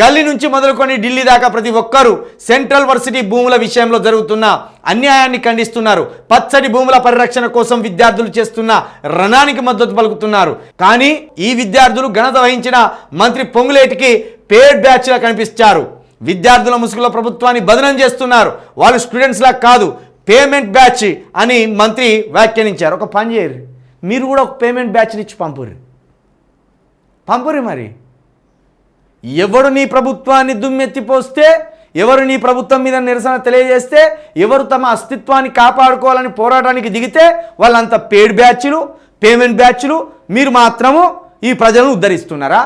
గల్లీ నుంచి మొదలుకొని ఢిల్లీ దాకా ప్రతి ఒక్కరూ సెంట్రల్ వర్సిటీ భూముల విషయంలో జరుగుతున్న అన్యాయాన్ని ఖండిస్తున్నారు. పచ్చడి భూముల పరిరక్షణ కోసం విద్యార్థులు చేస్తున్న రణానికి మద్దతు పలుకుతున్నారు. కానీ ఈ విద్యార్థులు ఘనత వహించిన మంత్రి పొంగులేటికి పేడ్ బ్యాచ్లా కనిపించారు. విద్యార్థుల ముసుగులో ప్రభుత్వాన్ని బదనం చేస్తున్నారు. వాళ్ళు స్టూడెంట్స్లా కాదు పేమెంట్ బ్యాచ్ అని మంత్రి వ్యాఖ్యానించారు. ఒక పని చేయరు. మీరు కూడా ఒక పేమెంట్ బ్యాచ్ని ఇచ్చి పంపురు పంపుర్రి మరి. ఎవడు నీ ప్రభుత్వాన్ని దుమ్మెత్తిపోస్తే ఎవరు నీ ప్రభుత్వం మీద నిరసన తెలియజేస్తే ఎవరు తమ అస్తిత్వాన్ని కాపాడుకోవాలని పోరాటానికి దిగితే వాళ్ళంత పేడ్ బ్యాచ్లు పేమెంట్ బ్యాచ్లు మీరు మాత్రము ఈ ప్రజలను ఉద్ధరిస్తున్నారా?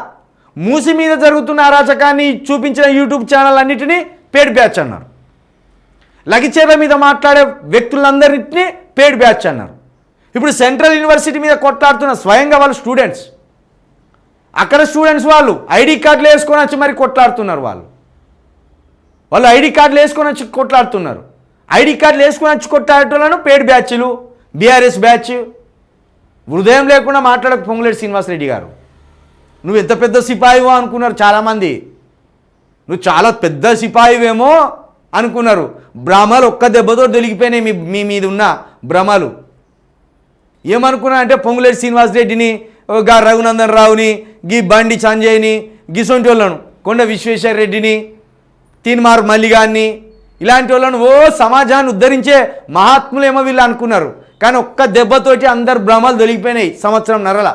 మూసి మీద జరుగుతున్న అరాచకాన్ని చూపించిన యూట్యూబ్ ఛానల్ అన్నిటినీ పేడ్ బ్యాచ్ అన్నారు. లగిచేప మీద మాట్లాడే వ్యక్తులందరినీ పేడ్ బ్యాచ్ అన్నారు. ఇప్పుడు సెంట్రల్ యూనివర్సిటీ మీద కొట్లాడుతున్న స్వయంగా వాళ్ళు స్టూడెంట్స్. అక్కడ స్టూడెంట్స్ వాళ్ళు ఐడి కార్డులు వేసుకొని వచ్చి మరి కొట్లాడుతున్నారు వాళ్ళు. వాళ్ళు ఐడి కార్డులు వేసుకొని వచ్చి కొట్లాడుతున్నారు. ఐడి కార్డులు వేసుకొని వచ్చి కొట్లాడటంలో పేడ్ బ్యాచ్లు బీఆర్ఎస్ బ్యాచ్ హృదయం లేకుండా మాట్లాడక పొంగులేటి శ్రీనివాసరెడ్డి గారు. నువ్వు ఎంత పెద్ద సిపాయివో అనుకున్నారు చాలామంది. నువ్వు చాలా పెద్ద సిపాయివేమో అనుకున్నారు. భ్రమలు ఒక్క దెబ్బతో దొలిగిపోయినాయి మీ మీ మీద ఉన్న భ్రమలు. ఏమనుకున్నా అంటే పొంగులేటి శ్రీనివాస్ రెడ్డిని గా రఘునందన్ రావుని గీ బండి సంజయ్ని గిసొంటి వాళ్ళను కొండ విశ్వేశ్వర రెడ్డిని తీన్మార్ మల్లిగాన్ని ఇలాంటి వాళ్ళను ఓ సమాజాన్ని ఉద్ధరించే మహాత్ములేమో వీళ్ళు అనుకున్నారు. కానీ ఒక్క దెబ్బతోటి అందరు భ్రమలు దొరికిపోయినాయి సంవత్సరం నరల.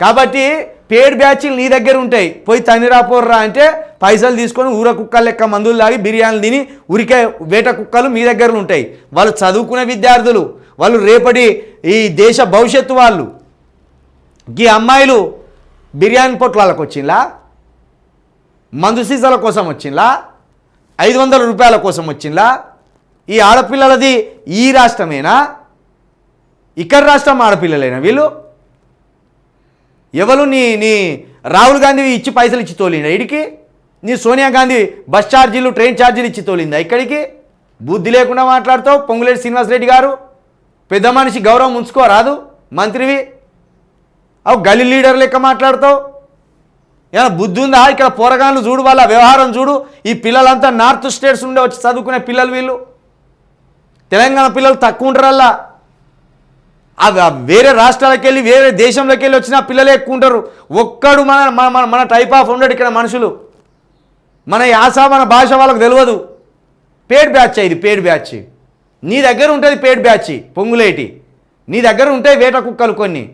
కాబట్టి పేడ్ బ్యాచ్లు నీ దగ్గర ఉంటాయి. పోయి తనిరాపోర్రా అంటే పైసలు తీసుకొని ఊర కుక్కలు లెక్క మందులు లాగి బిర్యానీలు తిని ఉరికే వేట కుక్కలు మీ దగ్గర ఉంటాయి. వాళ్ళు చదువుకునే విద్యార్థులు వాళ్ళు రేపటి ఈ దేశ భవిష్యత్తు వాళ్ళు. ఈ అమ్మాయిలు బిర్యానీ పొట్లాలకు వచ్చిందా? మందు సీసాల కోసం వచ్చిందా? ఐదు వందల రూపాయల కోసం వచ్చిందా? ఈ ఆడపిల్లలది ఈ రాష్ట్రమేనా? ఇక్కడ రాష్ట్రం ఆడపిల్లలేనా వీళ్ళు? ఎవరు నీ నీ రాహుల్ గాంధీ ఇచ్చి పైసలు ఇచ్చి తోలిందా ఇడికి? నీ సోనియా గాంధీ బస్ ఛార్జీలు ట్రైన్ ఛార్జీలు ఇచ్చి తోలిందా ఇక్కడికి? బుద్ధి లేకుండా మాట్లాడుతావు పొంగులేటి శ్రీనివాసరెడ్డి గారు. పెద్ద మనిషి గౌరవం ఉంచుకోరాదు మంత్రివి. అవు గలి లీడర్ లెక్క మాట్లాడతావు? ఏమైనా బుద్ధి ఉందా? ఇక్కడ పోరగాళ్ళు చూడు వాళ్ళ వ్యవహారం చూడు. ఈ పిల్లలంతా నార్త్ స్టేట్స్ నుండి వచ్చి చదువుకునే పిల్లలు వీళ్ళు. తెలంగాణ పిల్లలు తక్కువ ఉంటారల్లా. వేరే రాష్ట్రాలకు వెళ్ళి వేరే దేశంలోకి వెళ్ళి వచ్చిన పిల్లలే ఎక్కువ ఉంటారు. ఒక్కడు మన మన మన మన టైప్ ఆఫ్ ఉండడు ఇక్కడ మనుషులు. మన యాస మన భాష వాళ్ళకు తెలియదు. పేడ్ బ్యాచ్ ఇది పేడ్ బ్యాచ్. నీ దగ్గర ఉంటుంది పేడ్ బ్యాచ్ పొంగులేటి. నీ దగ్గర ఉంటాయి వేట కుక్కలు కొన్ని.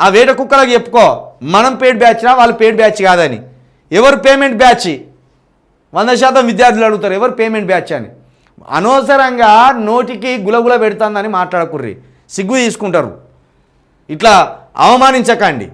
ఆ వేట కుక్కలకు చెప్పుకో. మనం పేడ్ బ్యాచ్నా వాళ్ళు పేడ్ బ్యాచ్ కాదని. ఎవరు పేమెంట్ బ్యాచ్ వంద శాతం విద్యార్థులు అడుగుతారు ఎవరు పేమెంట్ బ్యాచ్ అని. అనవసరంగా నోటికి గులగుల పెడుతుందని మాట్లాడకుర్రి. సిగ్గు తీసుకుంటారు. ఇట్లా అవమానించకండి.